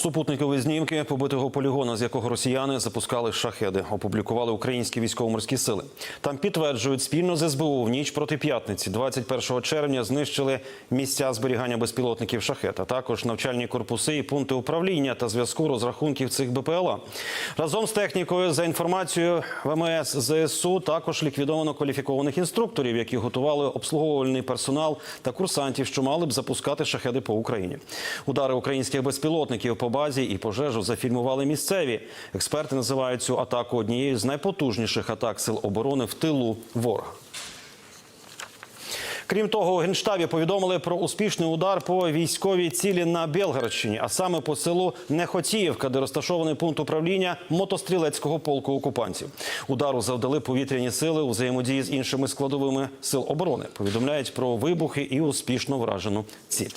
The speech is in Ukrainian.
Супутникові знімки побитого полігона, з якого росіяни запускали шахеди, опублікували українські військово-морські сили. Там підтверджують, спільно з СБУ в ніч проти п'ятниці, 21 червня, знищили місця зберігання безпілотників шахет, а також навчальні корпуси і пункти управління та зв'язку розрахунків цих БПЛА. Разом з технікою, за інформацією ВМС ЗСУ, також ліквідовано кваліфікованих інструкторів, які готували обслуговувальний персонал та курсантів, що мали б запускати шахеди по Україні. Удари українських безпілотників по базі і пожежу зафільмували місцеві. Експерти називають цю атаку однією з найпотужніших атак сил оборони в тилу ворога. Крім того, у генштабі повідомили про успішний удар по військовій цілі на Белгородщині, а саме по селу Нехотіївка, де розташований пункт управління мотострілецького полку окупантів. Удару завдали повітряні сили у взаємодії з іншими складовими сил оборони. Повідомляють про вибухи і успішно вражену ціль.